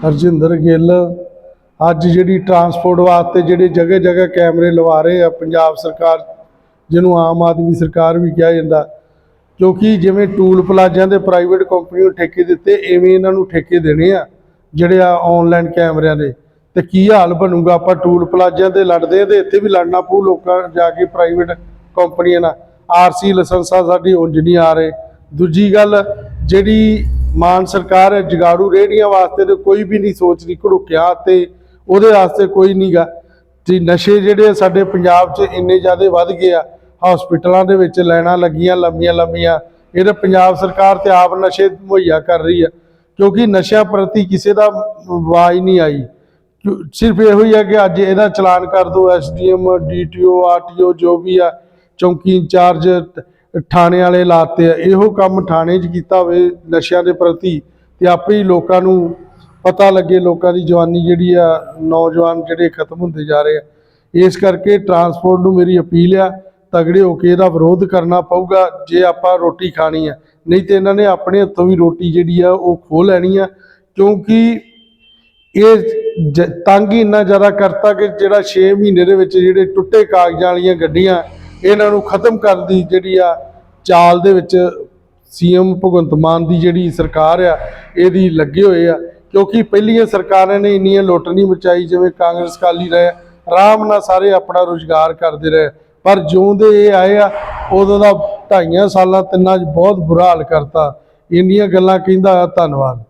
ਹਰਜਿੰਦਰ ਗਿੱਲ, ਅੱਜ ਜਿਹੜੀ ਟਰਾਂਸਪੋਰਟ ਵਾਸਤੇ ਜਿਹੜੇ ਜਗ੍ਹਾ ਜਗ੍ਹਾ ਕੈਮਰੇ ਲਵਾ ਰਹੇ ਆ, ਪੰਜਾਬ ਸਰਕਾਰ ਜਿਹਨੂੰ ਆਮ ਆਦਮੀ ਸਰਕਾਰ ਵੀ ਕਿਹਾ ਜਾਂਦਾ ਕਿਉਂਕਿ ਜਿਵੇਂ ਟੂਲ ਪਲਾਜ਼ਿਆਂ ਦੇ ਪ੍ਰਾਈਵੇਟ ਕੰਪਨੀ ਨੂੰ ਠੇਕੇ ਦਿੱਤੇ, ਐਵੇਂ ਇਹਨਾਂ ਨੂੰ ਠੇਕੇ ਦੇਣੇ ਆ, ਜਿਹੜੇ ਆ ਆਨਲਾਈਨ ਕੈਮਰਿਆਂ ਦੇ। ਤੇ ਕੀ ਹਾਲ ਬਣੂਗਾ? ਆਪਾਂ ਟੂਲ ਪਲਾਜ਼ਿਆਂ ਤੇ ਲੜਦੇ ਆ ਤੇ ਇੱਥੇ ਵੀ ਲੜਨਾ ਪਊ ਲੋਕਾਂ ਜਾ ਕੇ ਪ੍ਰਾਈਵੇਟ ਕੰਪਨੀਆਂ ਨਾਲ। ਆਰਸੀ ਲਾਇਸੈਂਸਾਂ ਸਾਡੀ ਉਂਝ ਨਹੀਂ ਆ ਰਹੇ। ਦੂਜੀ ਗੱਲ, ਜਿਹੜੀ ਮਾਨ ਸਰਕਾਰ ਹੈ, ਜਗਾੜੂ ਰੇਹੜੀਆਂ ਵਾਸਤੇ ਤੇ ਕੋਈ ਵੀ ਨਹੀਂ ਸੋਚ ਸੋਚਦੀ ਘੜੁਕਿਆ ਤੇ ਉਹਦੇ ਵਾਸਤੇ ਕੋਈ ਨਹੀਂਗਾ ਤੇ ਨਸ਼ੇ ਜਿਹੜੇ ਸਾਡੇ ਪੰਜਾਬ 'ਚ ਇੰਨੇ ਜ਼ਿਆਦਾ ਵੱਧ ਗਏ ਆ, ਹਸਪੀਟਲਾਂ ਦੇ ਵਿੱਚ ਲਾਈਨਾਂ ਲੱਗੀਆਂ, ਲੰਮੀਆਂ ਲੰਮੀਆਂ। ਇਹ ਤਾਂ ਪੰਜਾਬ ਸਰਕਾਰ ਤੇ ਆਪ ਨਸ਼ੇ ਮੁਹੱਈਆ ਕਰ ਰਹੀ ਆ, ਕਿਉਂਕਿ ਨਸ਼ਿਆਂ ਪ੍ਰਤੀ ਕਿਸੇ ਦਾ ਆਵਾਜ਼ ਨਹੀਂ ਆਈ। ਸਿਰਫ ਇਹੋ ਹੀ ਆ ਕਿ ਅੱਜ ਇਹਦਾ ਚਲਾਨ ਕਰ ਦਿਓ ਐਸਡੀਐਮ ਡੀਟੀਓ ਆਰਟੀਓ ਜੋ ਵੀ ਆ, ਚੌਂਕੀ ਇੰਚਾਰਜ ਥਾਣੇ ਵਾਲੇ ਲਾਤੇ ਆ। ਇਹੋ ਕੰਮ ਥਾਣੇ 'ਚ ਕੀਤਾ ਹੋਵੇ ਨਸ਼ਿਆਂ ਦੇ ਪ੍ਰਤੀ ਤੇ ਆਪੇ ਹੀ ਲੋਕਾਂ ਨੂੰ ਪਤਾ ਲੱਗੇ, ਲੋਕਾਂ ਦੀ ਜਵਾਨੀ ਜਿਹੜੀ ਆ, ਨੌਜਵਾਨ ਜਿਹੜੇ ਖਤਮ ਹੁੰਦੇ ਜਾ ਰਹੇ ਆ। ਇਸ ਕਰਕੇ ਟਰਾਂਸਪੋਰਟ ਨੂੰ ਮੇਰੀ ਅਪੀਲ ਆ, ਤਗੜੇ ਹੋ ਕੇ ਇਹਦਾ ਵਿਰੋਧ ਕਰਨਾ ਪਊਗਾ, ਜੇ ਆਪਾਂ ਰੋਟੀ ਖਾਣੀ ਆ। ਨਹੀਂ ਤੇ ਇਹਨਾਂ ਨੇ ਆਪਣੇ ਹੱਥੋਂ ਵੀ ਰੋਟੀ ਜਿਹੜੀ ਆ, ਉਹ ਖੋਹ ਲੈਣੀ ਆ, ਕਿਉਂਕਿ ਇਹ ਜ- ਤੰਗ ਹੀ ਇੰਨਾ ਜ਼ਿਆਦਾ ਕਰਤਾ ਕਿ ਜਿਹੜਾ 6 ਮਹੀਨੇ ਦੇ ਵਿੱਚ ਜਿਹੜੇ ਟੁੱਟੇ ਕਾਗਜ਼ਾਂ ਵਾਲੀਆਂ ਗੱਡੀਆਂ ਇਹਨਾਂ ਨੂੰ ਖਤਮ ਕਰਨ ਦੀ ਜਿਹੜੀ ਆ ਚਾਲ ਦੇ ਵਿੱਚ ਸੀਐਮ ਭਗਵੰਤ ਮਾਨ ਦੀ ਜਿਹੜੀ ਸਰਕਾਰ ਆ, ਇਹਦੀ ਲੱਗੇ ਹੋਏ ਆ। ਕਿਉਂਕਿ ਪਹਿਲੀਆਂ ਸਰਕਾਰਾਂ ਨੇ ਇੰਨੀਆਂ ਲੁੱਟ ਨਹੀਂ ਮਚਾਈ, ਜਿਵੇਂ ਕਾਂਗਰਸ ਕਾਲੀ ਰਹੇ ਆਰਾਮ ਨਾਲ ਸਾਰੇ ਆਪਣਾ ਰੁਜ਼ਗਾਰ ਕਰਦੇ ਰਹੇ। ਪਰ ਜਿਉਂ ਦੇ ਇਹ ਆਏ ਆ, ਉਦੋਂ ਦਾ ਢਾਈਆਂ ਸਾਲਾਂ ਤਿੰਨਾਂ 'ਚ ਬਹੁਤ ਬੁਰਾ ਹਾਲ ਕਰਤਾ। ਇੰਨੀਆਂ ਗੱਲਾਂ ਕਹਿੰਦਾ ਧੰਨਵਾਦ।